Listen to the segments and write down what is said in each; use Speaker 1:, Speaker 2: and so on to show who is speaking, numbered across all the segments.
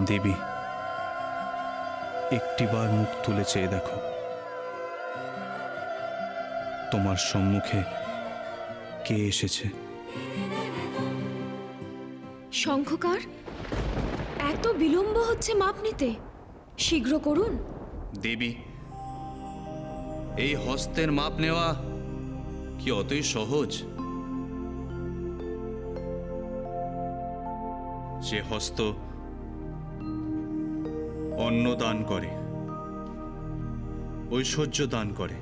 Speaker 1: দেবী একটিবার মুখ তুলে চেয়ে দেখো। তোমার সম্মুখে কে এসেছে?
Speaker 2: শঙ্খকার এত বিলম্ব হচ্ছে মাপ নিতে। শীঘ্র করুন।
Speaker 1: দেবী এই হস্তের মাপ নেওয়া কি অতই সহজ? যে হস্ত অন্ন দান করে, ঐশ্বর্য দান করে।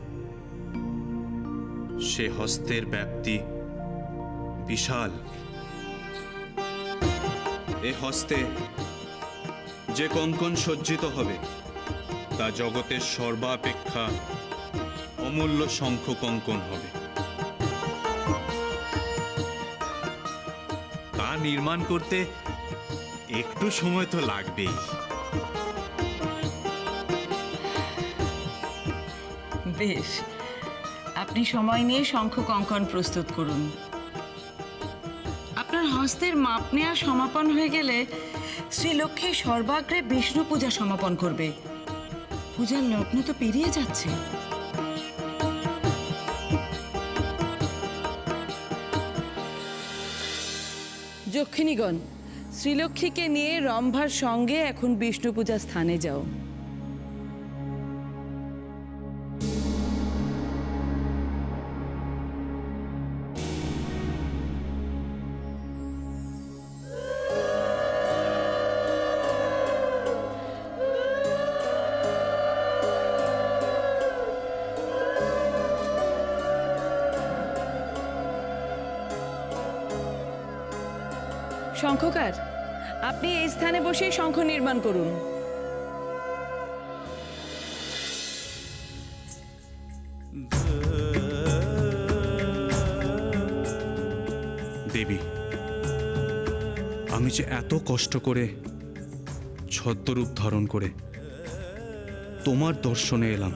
Speaker 1: সে হস্তের ব্যাপ্তি বিশাল। এ হস্তে যে কঙ্কন সজ্জিত হবে, তা জগতের সর্বাপেক্ষা অমূল্য শঙ্খ কঙ্কন হবে। তা নির্মাণ করতে একটু সময় তো লাগবেই।
Speaker 3: বেশ। আপনি সময় নিয়ে শঙ্খ কঙ্কন প্রস্তুত করুন। আপনার হস্তের মাপ নেওয়া সমাপন হয়ে গেলে শ্রীলক্ষ্মী সর্বাগ্রে বিষ্ণু পূজা সমাপন করবে। পূজার লগ্ন তো পেরিয়ে যাচ্ছে। যক্ষিণীগণ, শ্রীলক্ষ্মীকে নিয়ে রম্ভার সঙ্গে এখন বিষ্ণু পূজা স্থানে যাও। শঙ্খকার আপনি এই স্থানে বসেই শঙ্খ নির্মাণ করুন।
Speaker 1: দেবী, আমি যে এত কষ্ট করে ছদ্মরূপ ধারণ করে তোমার দর্শনে এলাম।